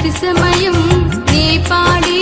அதிசமயம் நீ பாடி